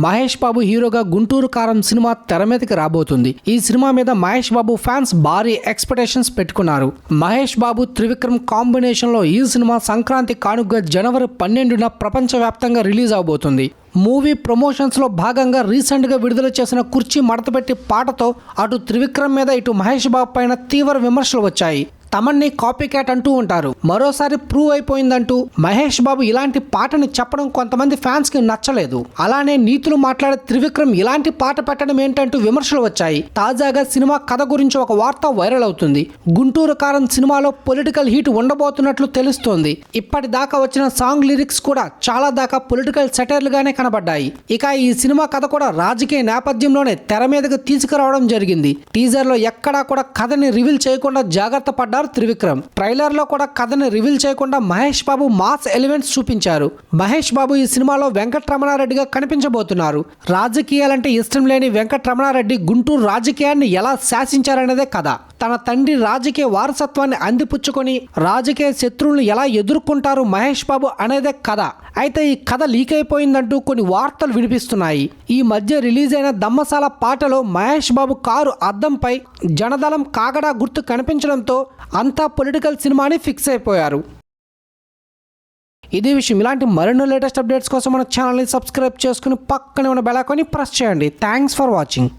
మహేష్ బాబు హీరోగా గుంటూరు కారం సినిమా తెర మీదకి రాబోతుంది. ఈ సినిమా మీద మహేష్ బాబు ఫ్యాన్స్ భారీ ఎక్స్పెక్టేషన్స్ పెట్టుకున్నారు. మహేష్ బాబు త్రివిక్రమ్ కాంబినేషన్లో ఈ సినిమా సంక్రాంతి కానుకగా జనవరి పన్నెండున ప్రపంచవ్యాప్తంగా రిలీజ్ అవబోతుంది. మూవీ ప్రమోషన్స్లో భాగంగా రీసెంట్గా విడుదల చేసిన కుర్చీ మడతపెట్టి పాటతో అటు త్రివిక్రమ్ మీద ఇటు మహేష్ బాబు పైన తీవ్ర విమర్శలు వచ్చాయి. తమన్ని కాపీ క్యాట్ అంటూ ఉంటారు. మరోసారి ప్రూవ్ అయిపోయిందంటూ మహేష్ బాబు ఇలాంటి పాటని చెప్పడం కొంతమంది ఫ్యాన్స్కి నచ్చలేదు. అలానే నీతులు మాట్లాడే త్రివిక్రమ్ ఇలాంటి పాట పెట్టడం ఏంటంటూ విమర్శలు వచ్చాయి. తాజాగా సినిమా కథ గురించి ఒక వార్త వైరల్ అవుతుంది. గుంటూరు కారం సినిమాలో పొలిటికల్ హీట్ ఉండబోతున్నట్లు తెలుస్తోంది. ఇప్పటిదాకా వచ్చిన సాంగ్ లిరిక్స్ కూడా చాలా దాకా పొలిటికల్ సెటైర్లుగానే కనబడ్డాయి. ఇక ఈ సినిమా కథ కూడా రాజకీయ నేపథ్యంలోనే తెర మీదకు తీసుకురావడం జరిగింది. టీజర్లో ఎక్కడా కూడా కథని రివీల్ చేయకుండా జాగ్రత్త పడ్డారు త్రివిక్రమ్. ట్రైలర్లో కూడా కథని రివీల్ చేయకుండా మహేష్ బాబు మాస్ ఎలిమెంట్స్ చూపించారు. మహేష్ బాబు ఈ సినిమాలో వెంకటరమణారెడ్డిగా కనిపించబోతున్నారు. రాజకీయాలంటే ఇష్టం లేని వెంకటరమణారెడ్డి గుంటూరు రాజకీయాన్ని ఎలా శాసించారనేదే కథ. తన తండ్రి రాజకీయ వారసత్వాన్ని అందిపుచ్చుకొని రాజకీయ శత్రువులను ఎలా ఎదుర్కొంటారు మహేష్ బాబు అనేదే కథ. అయితే ఈ కథ లీక్ అయిపోయిందంటూ కొన్ని వార్తలు వినిపిస్తున్నాయి. ఈ మధ్య రిలీజ్ అయిన దమ్మసాల పాటలో మహేష్ బాబు కారు అద్దంపై జనదళం కాగడా గుర్తు కనిపించడంతో అంతా పొలిటికల్ సినిమాని ఫిక్స్ అయిపోయారు. ఇదే విషయం. ఇలాంటి మరెన్నో లేటెస్ట్ అప్డేట్స్ కోసం మన ఛానల్ని సబ్స్క్రైబ్ చేసుకుని పక్కనే ఉన్న బెల్ ప్రెస్ చేయండి. Thanks for watching.